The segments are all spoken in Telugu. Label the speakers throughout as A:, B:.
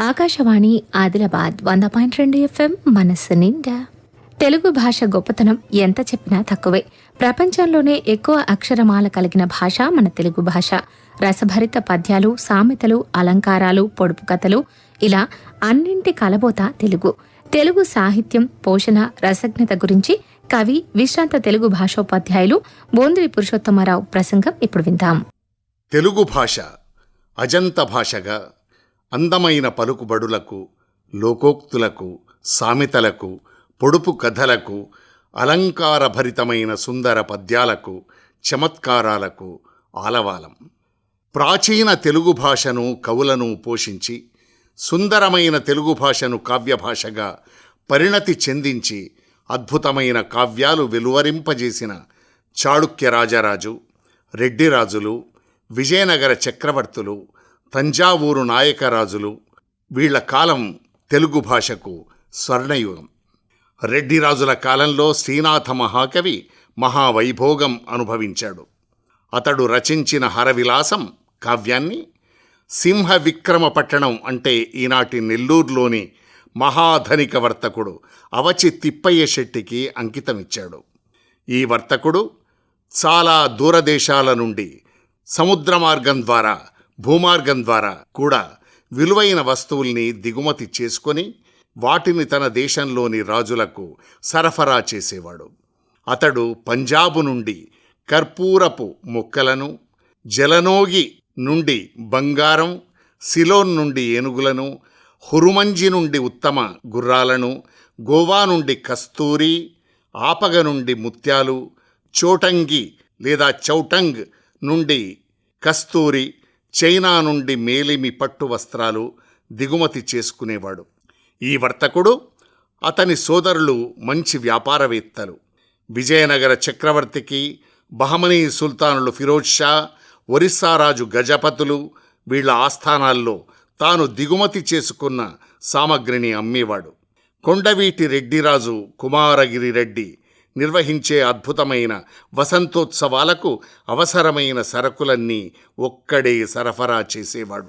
A: ఆకాశవాణి ఆదిలాబాద్ వంద పాయింట్ రెండు ఎఫ్ఎం మనస్సు నిండా. తెలుగు భాష గొప్పతనం ఎంత చెప్పినా తక్కువే. ప్రపంచంలోనే ఎక్కువ అక్షరమాల కలిగిన భాష మన తెలుగు భాష. రసభరిత పద్యాలు సామెతలు అలంకారాలు పొడుపు కథలు ఇలా అన్నింటి కలబోత తెలుగు. తెలుగు సాహిత్యం పోషణ రసజ్ఞత గురించి కవి విశ్రాంత తెలుగు భాషోపాధ్యాయులు బోందిరి పురుషోత్తమరావు ప్రసంగం ఇప్పుడు విందాం.
B: తెలుగు భాష అజంత భాషగా అందమైన పలుకుబడులకు లోకోక్తులకు సామెతలకు పొడుపు కథలకు అలంకారభరితమైన సుందర పద్యాలకు చమత్కారాలకు ఆలవాలం. ప్రాచీన తెలుగు భాషను కవులను పోషించి సుందరమైన తెలుగు భాషను కావ్యభాషగా పరిణతి చెందించి అద్భుతమైన కావ్యాలు వెలువరింపజేసిన చాళుక్య రాజరాజు రెడ్డిరాజులు విజయనగర చక్రవర్తులు తంజావూరు నాయకరాజులు వీళ్ళ కాలం తెలుగు భాషకు స్వర్ణయుగం. రెడ్డిరాజుల కాలంలో శ్రీనాథ మహాకవి మహావైభోగం అనుభవించాడు. అతడు రచించిన హరవిలాసం కావ్యాన్ని సింహ విక్రమ పట్టణం అంటే ఈనాటి నెల్లూరులోని మహాధనిక వర్తకుడు అవచి తిప్పయ్య శెట్టికి అంకితమిచ్చాడు. ఈ వర్తకుడు చాలా దూరదేశాల నుండి సముద్ర మార్గం ద్వారా భూమార్గం ద్వారా కూడా విలువైన వస్తువుల్ని దిగుమతి చేసుకొని వాటిని తన దేశంలోని రాజులకు సరఫరా చేసేవాడు. అతడు పంజాబు నుండి కర్పూరపు మొక్కలను జలనోగి నుండి బంగారం సిలోన్ నుండి ఏనుగులను హురుమంజి నుండి ఉత్తమ గుర్రాలను గోవా నుండి కస్తూరి ఆపగ నుండి ముత్యాలు చోటంగి లేదా చౌటంగ్ నుండి కస్తూరి చైనా నుండి మేలిమి పట్టు వస్త్రాలు దిగుమతి చేసుకునేవాడు. ఈ వర్తకుడు అతని సోదరులు మంచి వ్యాపారవేత్తలు. విజయనగర చక్రవర్తికి బహమనీ సుల్తానులు ఫిరోజ్ షా ఒరిస్సా రాజు గజపతులు వీళ్ళ ఆస్థానాల్లో తాను దిగుమతి చేసుకున్న సామగ్రిని అమ్మేవాడు. కొండవీటి రెడ్డిరాజు కుమారగిరి రెడ్డి నిర్వహించే అద్భుతమైన వసంతోత్సవాలకు అవసరమైన సరకులన్నీ ఒక్కడే సరఫరా చేసేవాడు.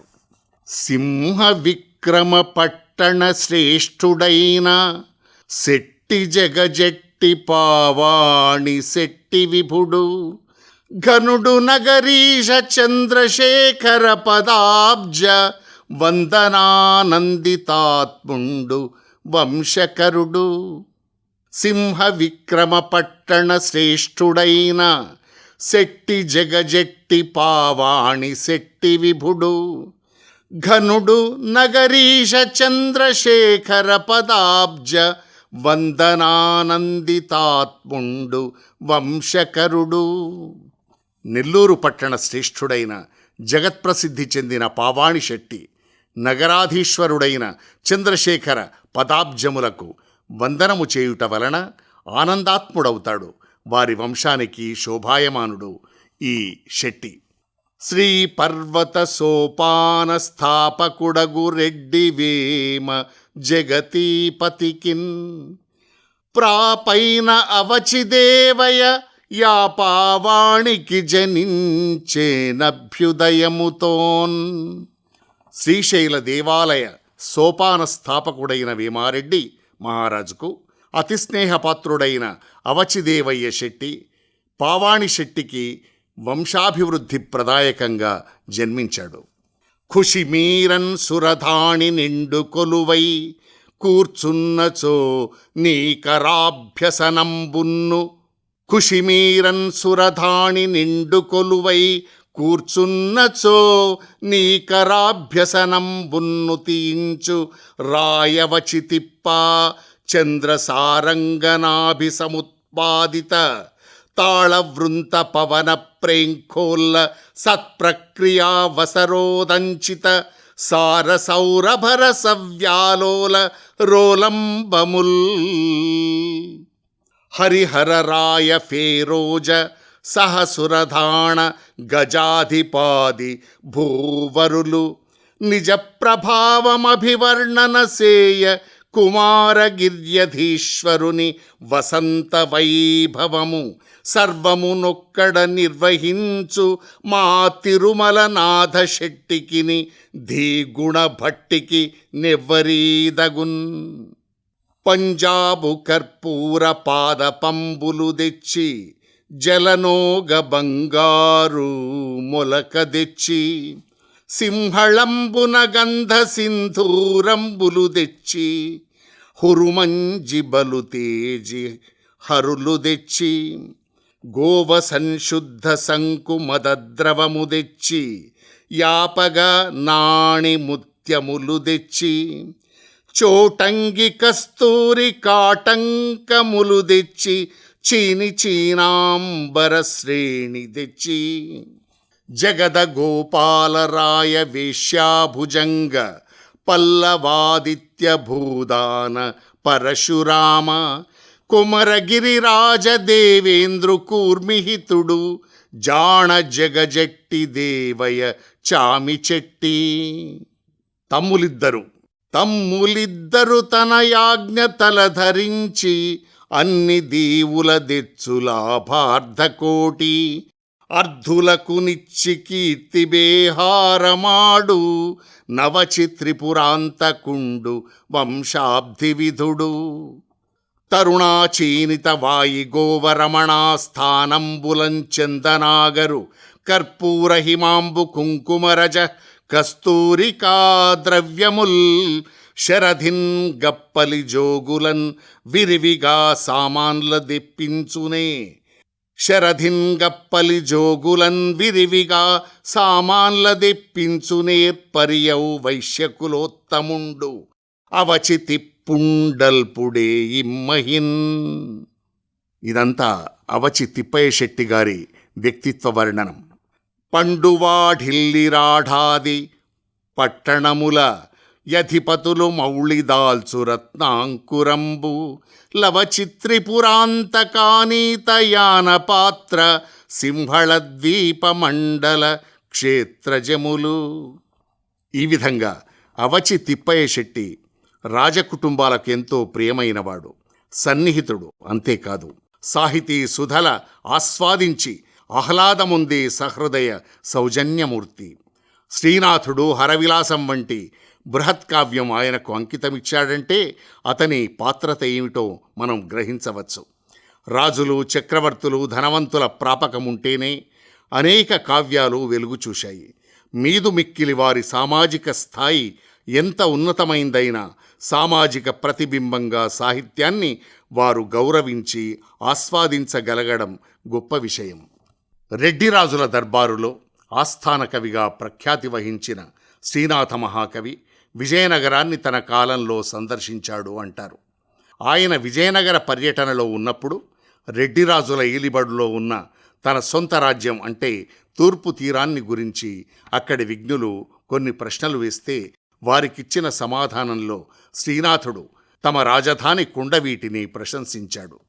B: సింహ విక్రమ పట్టణ శ్రేష్ఠుడైన శెట్టి జగజెట్టి పావాణి శెట్టి విభుడు ఘనుడు నగరీష చంద్రశేఖర పదాబ్జ వందనానందితాత్ముండు వంశకరుడు. సింహ విక్రమ పట్టణ శ్రేష్ఠుడైన శెట్టి జగజెట్టి పావాణి శెట్టి విభుడు. ఘనుడు నగరీష చంద్రశేఖర పదాబ్జ వందనానందితాత్ముండు వంశకరుడు. నెల్లూరు పట్టణ శ్రేష్ఠుడైన జగత్ప్రసిద్ధి చెందిన పావాణి శెట్టి నగరాధీశ్వరుడైన చంద్రశేఖర పదాబ్జములకు వందనము చేయుట వలన ఆనందాత్ముడవుతాడు. వారి వంశానికి శోభాయమానుడు ఈ శెట్టి. శ్రీ పర్వత సోపాన స్థాపకుడగు రెడ్డి వేమ జగతీపతికిన్. ప్రాపైన అవచిదేవయ యాపావాణికి జనించేనభ్యుదయముతోన్. శ్రీశైల దేవాలయ సోపాన స్థాపకుడైన వేమారెడ్డి మహారాజుకు అతి స్నేహపాత్రుడైన అవచిదేవయ్య శెట్టి పావాణి శెట్టికి వంశాభివృద్ధి ప్రదాయకంగా జన్మించాడు. ఖుషిమీరన్ సురధాణి నిండు కొలువై కూర్చున్నచో నీకరాభ్యసనంబున్ను. ఖుషిమీరన్ సురధాణి నిండు కొలువై కూర్చున్నచో నీ నీకరాభ్యసనంబున్ను తీయించు. రాయవచి తిప్ప చంద్రసారంగనాభిసముత్పాదిత. తాళవృంత పవన ప్రేంఖోల్ల సత్ప్రక్రియావసరోదంచిత. వసరోదంచిత సార రోలంబముల్. హరిహర రాయ ఫేరోజ సహసురధాణ గజాధిపాది భూవరులు నిజ ప్రభావమభివర్ణన సేయ కుమారగిర్యధీశ్వరుని వసంత వైభవము సర్వము నొక్కడ నిర్వహించు మా తిరుమలనాథ శెట్టికిని ధీగుణ భట్టికి నెవ్వరీదగున్. పంజాబు కర్పూర పాద పంబులు తెచ్చి జలనోగ బంగారు మొలక తెచ్చి సింహళంబున గంధ సింధూరంబులు తెచ్చి హురుమంజి బలు తేజి హరులు తెచ్చి గోవ సంశుద్ధ సంకు మదద్రవము తెచ్చి యాపగ నాణి ముత్యములు తెచ్చి చోటంగి కస్తూరి కాటంకములు తెచ్చి చీని చీనాంబరశ్రేణి తెచ్చి జగద గోపాలరాయ వేశ్యాభుజంగ పల్లవాదిత్య భూదాన పరశురామ కుమరగిరిరాజదేవేంద్రు కూర్మిహితుడు జాణ జగజట్టి దేవయ చామి చెట్టి తమ్ములిద్దరు తమ్ములిద్దరు తన యాజ్ఞ తల ధరించి అన్ని దీవుల దెచ్చులాభార్ధకోటి అర్ధులకు నిచ్చి కీర్తి బేహారమాడు. నవచిత్రిపురాంతకుండు వంశాబ్ధి విధుడు. తరుణాచీనిత వాయి గోవరమణాస్థానంబులంచెందనాగరు కర్పూర హిమాంబు కుంకుమరజ కస్తూరికా ద్రవ్యముల్. శరధిన్ గప్పలి జోగులన్ విరివిగా సామాన్ల దిప్పించునే శరధిన్ గప్పలి జోగులన్ విరివిగా సామాన్ల దిప్పించునే పరియౌ వైశ్యకులోత్తముండు. అవచితి పుండల్పుడే ఇమ్మహిన్. ఇదంతా అవచి తిప్పయ్య శెట్టి గారి వ్యక్తిత్వ వర్ణనం. పండువాఢిల్లిరాఢాది పట్టణముల యధిపతులు మౌళిదాల్చు రత్నాంకురంబు లవచిత్రిపురాంతకానీతయాన పాత్ర సింహళద్వీపమండల క్షేత్రజములు. ఈ విధంగా అవచి తిప్పయ్య శెట్టి రాజకుటుంబాలకు ఎంతో ప్రియమైనవాడు సన్నిహితుడు అంతేకాదు. సాహితీ సుధల ఆస్వాదించి ఆహ్లాదముంది సహృదయ సౌజన్యమూర్తి. శ్రీనాథుడు హరవిలాసం వంటి బృహత్కావ్యం ఆయనకు అంకితమిచ్చాడంటే అతని పాత్రత ఏమిటో మనం గ్రహించవచ్చు. రాజులు చక్రవర్తులు ధనవంతుల ప్రాపకముంటేనే అనేక కావ్యాలు వెలుగు చూశాయి. మీదు మిక్కిలి వారి సామాజిక స్థాయి ఎంత ఉన్నతమైందైనా సామాజిక ప్రతిబింబంగా సాహిత్యాన్ని వారు గౌరవించి ఆస్వాదించగలగడం గొప్ప విషయం. రెడ్డిరాజుల దర్బారులో ఆస్థాన కవిగా ప్రఖ్యాతి వహించిన శ్రీనాథ మహాకవి విజయనగరాన్ని తన కాలంలో సందర్శించాడు అంటారు. ఆయన విజయనగర పర్యటనలో ఉన్నప్పుడు రెడ్డిరాజుల ఈలిబడిలో ఉన్న తన సొంత రాజ్యం అంటే తూర్పు తీరాన్ని గురించి అక్కడి విఘ్నులు కొన్ని ప్రశ్నలు వేస్తే వారికిచ్చిన సమాధానంలో శ్రీనాథుడు తమ రాజధాని కుండవీటిని ప్రశంసించాడు.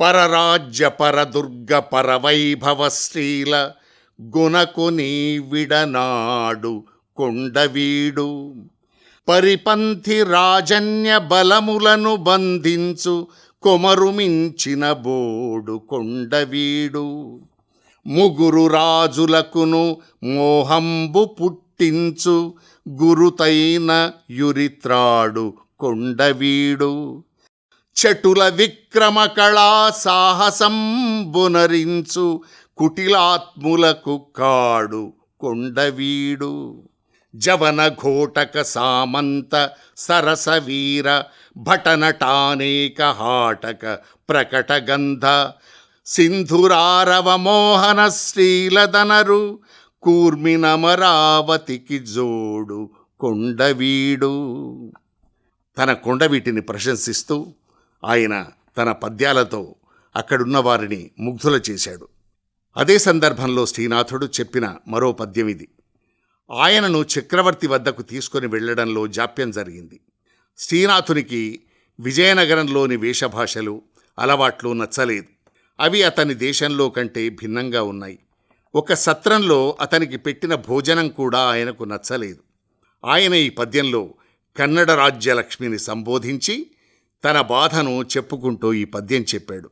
B: పరరాజ్య పరదుర్గ పరవైభవ శ్రీల గుణకుని విడనాడు కొండవీడు. పరిపంథి రాజన్య బలములను బంధించు కొమరుమించిన బోడు కొండవీడు. ముగురు రాజులకును మోహంబు పుట్టించు గురుతైన యురిత్రాడు కొండవీడు. చటుల విక్రమ కళా సాహసంబునరించు కుటిలాత్ములకు కాడు కొండవీడు. జవన ఘోటక సామంత సరసవీర భటనటానేక హాటక ప్రకటగంధ సింధురారవ మోహన శ్రీలదనరు కూర్మినమరావతికి జోడు కొండవీడు. తన కొండవీటిని ప్రశంసిస్తూ ఆయన తన పద్యాలతో అక్కడున్న వారిని ముగ్ధుల చేశాడు. అదే సందర్భంలో శ్రీనాథుడు చెప్పిన మరో పద్యం ఇది ఆయనను చక్రవర్తి వద్దకు తీసుకొని వెళ్ళడంలో జాప్యం జరిగింది. శ్రీనాథునికి విజయనగరంలోని వేషభాషలు అలవాట్లు నచ్చలేదు. అవి అతని దేశంలో కంటే భిన్నంగా ఉన్నాయి. ఒక సత్రంలో అతనికి పెట్టిన భోజనం కూడా ఆయనకు నచ్చలేదు. ఆయన ఈ పద్యంలో కన్నడ రాజ్యలక్ష్మిని సంబోధించి తన బాధను చెప్పుకుంటూ ఈ పద్యం చెప్పాడు.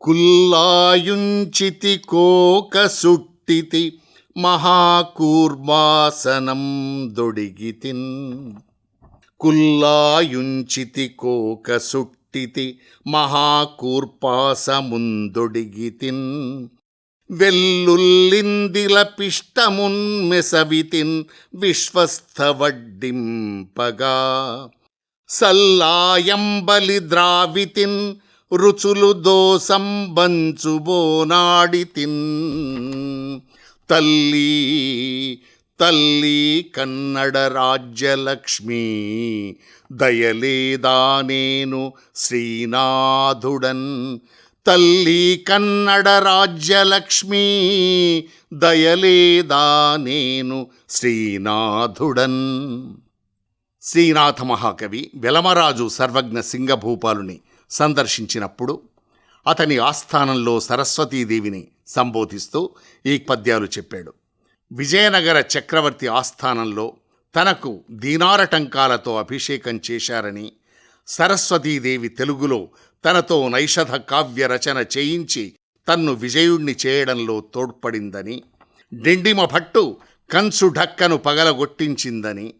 B: కుల్లాయుంచితి కోక సుట్టితి మహాకూర్మాసనం దొడిగితిన్. కుల్లాయుంచితి కోక సుట్టితి మహాకూర్పాసముందొడిగితిన్ వెల్లుల్లిందిల పిష్టమున్మెసవితిన్ విశ్వస్థవడ్డింపగా. సల్లాయంబలి ద్రావితిన్ రుచులు దోసంబంచుబోనాడితిన్. తల్లి తల్లి కన్నడ రాజ్యలక్ష్మి దయలేదా నేను శ్రీనాథుడన్. తల్లి కన్నడ రాజ్యలక్ష్మి దయలేదా నేను శ్రీనాథుడన్. శ్రీనాథ మహాకవి వెలమరాజు సర్వజ్ఞ సింగభూపాలుని సందర్శించినప్పుడు అతని ఆస్థానంలో సరస్వతీదేవిని సంబోధిస్తూ ఈ పద్యాలు చెప్పాడు. విజయనగర చక్రవర్తి ఆస్థానంలో తనకు దీనారటంకాలతో అభిషేకం చేశారని సరస్వతీదేవి తెలుగులో తనతో నైషధ కావ్య రచన చేయించి తన్ను విజయుణ్ణి చేయడంలో తోడ్పడిందని డిండిమ భట్టు కంచు ఢక్కను పగలగొట్టించిందని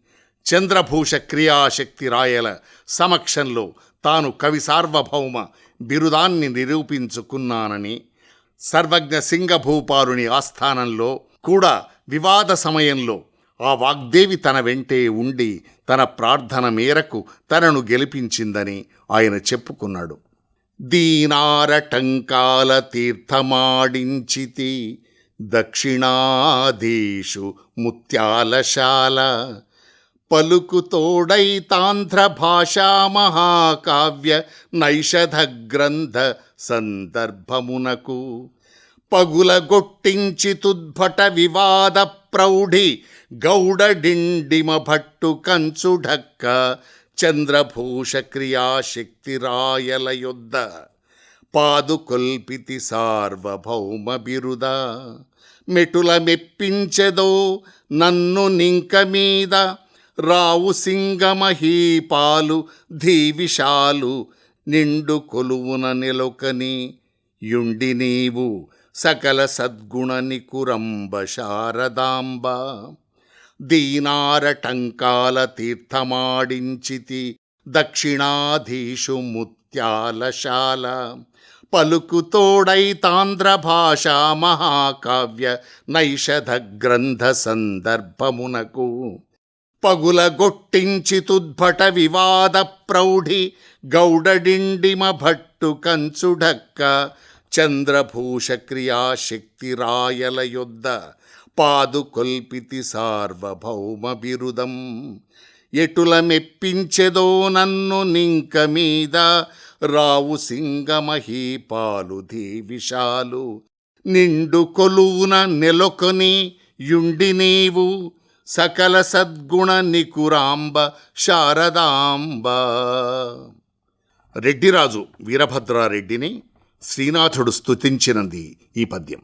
B: చంద్రభూష క్రియాశక్తి రాయల సమక్షంలో తాను కవి సార్వభౌమ బిరుదాన్ని నిరూపించుకున్నానని సర్వజ్ఞ సింగభూపాలుని ఆస్థానంలో కూడా వివాద సమయంలో ఆ వాగ్దేవి తన వెంటే ఉండి తన ప్రార్థన మేరకు తనను గెలిపించిందని ఆయన చెప్పుకున్నాడు. దీనారటంకాల తీర్థమాడించితి దక్షిణాదేశు ముత్యాలశాల పలుకుతోడై తాంధ్ర భాషా మహాకావ్య నైషధ గ్రంథ సందర్భమునకు. పగులగొట్టించి తుద్భట వివాద ప్రౌఢి గౌడడిండిమ భట్టు కంచుఢక్క చంద్రభూష క్రియాశక్తి రాయల యుద్ధ పాదుకొల్పితి సార్వభౌమ బిరుద మెటుల మెప్పించెదో నన్ను నింక మీద రావు సింగమహీపాలు ధీవిషాలు నిండు కొలువున నిలొకని యుండి నీవు సకల సద్గుణ నికురంబ శారదాంబ. దీనారటంకాల తీర్థమాడించితి దక్షిణాధీషు ముత్యాలశాల. పలుకుతోడై తాంధ్ర భాషా మహాకావ్య నైషధ గ్రంథ సందర్భమునకు పగులగొట్టించి తుద్భట వివాద ప్రౌఢి గౌడడిండిమ భట్టు కంచుడక్క చంద్రభూష క్రియాశక్తి రాయల యొద్ద పాదుకొల్పితి సార్వభౌమ బిరుదం ఎటుల మెప్పించెదో నన్ను నింక మీద రావు సింగమహీపాలు దేవిషాలు నిండు కొలువున నెలకొని యుండి నీవు సకల సద్గుణ నికురాంబ శారదాంబ. రెడ్డిరాజు వీరభద్రారెడ్డిని శ్రీనాథుడు స్తుతించినంది ఈ పద్యం.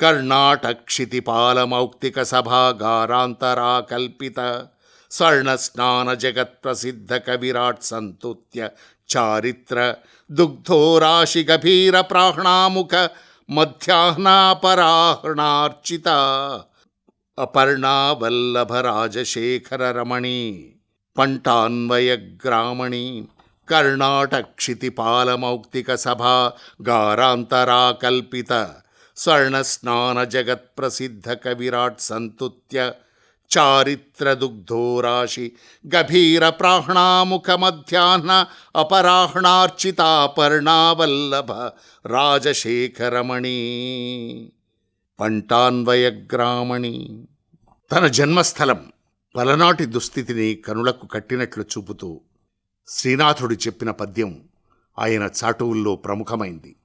B: కర్ణాటక్షితిపాలమౌక్తిక సభాగారాంతరా కల్పిత స్వర్ణస్నాన జగత్ప్రసిద్ధ కవిరాట్ సంతుత్య చారిత్ర దుగ్ధోరాశి గభీర ప్రాహ్ణాముఖ మధ్యాహ్నాపరాహ్ణార్చిత अपर्णावल्लभराजशेखररमणी पण्टान्वयग्रामणी कर्णाटक्षितिपालमौक्तिकसभा गारान्तराकल्पित स्वर्णस्नानजगत्प्रसिद्धकविराट् सन्तुत्य चारित्रदुग्धोराशि गभीरप्राह्णामुखमध्याह्न अपराह्णार्चितापर्णावल्लभ राजशेखरमणी పంటాన్వయగ్రామణి. తన జన్మస్థలం పలనాటి దుస్థితిని కనులకు కట్టినట్లు చూపుతూ శ్రీనాథుడు చెప్పిన పద్యం ఆయన చాటువుల్లో ప్రముఖమైంది.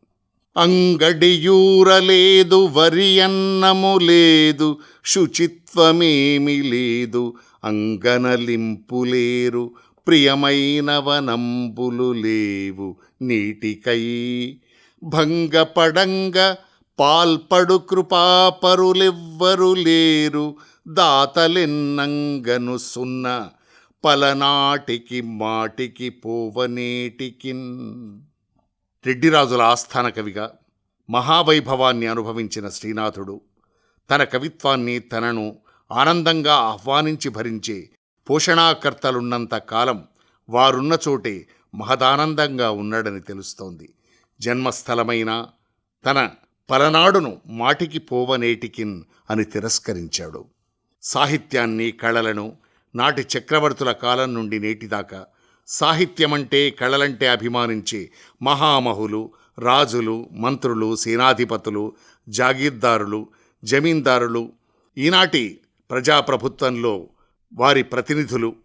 B: అంగడియూరలేదు వరి అన్నము లేదు శుచిత్వమేమి లేదు అంగనలింపులేరు ప్రియమైన వనంబులు లేవు నీటికై భంగపడంగ పాల్పడు కృపాపరులెవ్వరు లేరు దాతలెన్నంగను సున్న పలనాటికి మాటికి పోవనేటికిన్. రెడ్డిరాజుల ఆస్థాన కవిగా మహావైభవాన్ని అనుభవించిన శ్రీనాథుడు తన కవిత్వాన్ని తనను ఆనందంగా ఆహ్వానించి భరించే పోషణాకర్తలున్నంత కాలం వారున్న చోటే మహదానందంగా ఉన్నాడని తెలుస్తోంది. జన్మస్థలమైన తన పలనాడును మాటికి పోవనేటికిన్ అని తిరస్కరించాడు. సాహిత్యాన్ని కళలను నాటి చక్రవర్తుల కాలం నుండి నేటిదాకా సాహిత్యమంటే కళలంటే అభిమానించే మహామహులు రాజులు మంత్రులు సేనాధిపతులు జాగీర్దారులు జమీందారులు ఈనాటి ప్రజాప్రభుత్వంలో వారి ప్రతినిధులు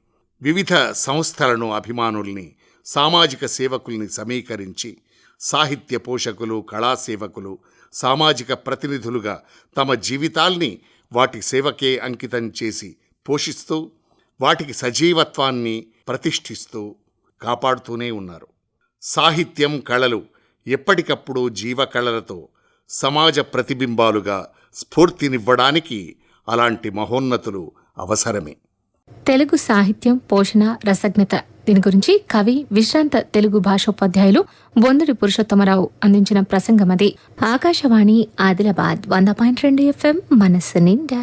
B: వివిధ సంస్థలను అభిమానుల్ని సామాజిక సేవకుల్ని సమీకరించి సాహిత్య పోషకులు కళాసేవకులు సామాజిక ప్రతినిధులుగా తమ జీవితాల్ని వాటి సేవకే అంకితం చేసి పోషిస్తూ వాటికి సజీవత్వాన్ని ప్రతిష్ఠిస్తూ కాపాడుతూనే ఉన్నారు. సాహిత్యం కళలు ఎప్పటికప్పుడు జీవ కళలతో సమాజ ప్రతిబింబాలుగా స్ఫూర్తినివ్వడానికి అలాంటి మహోన్నతులు అవసరమే.
A: తెలుగు సాహిత్యం పోషణ రసజ్ఞత దీని గురించి కవి విశ్రాంత తెలుగు భాషోపాధ్యాయులు బొందుడి పురుషోత్తమరావు అందించిన ప్రసంగం అది ఆకాశవాణి ఆదిలాబాద్ వంద పాయింట్ రెండు ఎఫ్ఎం మనస్సు నిండా.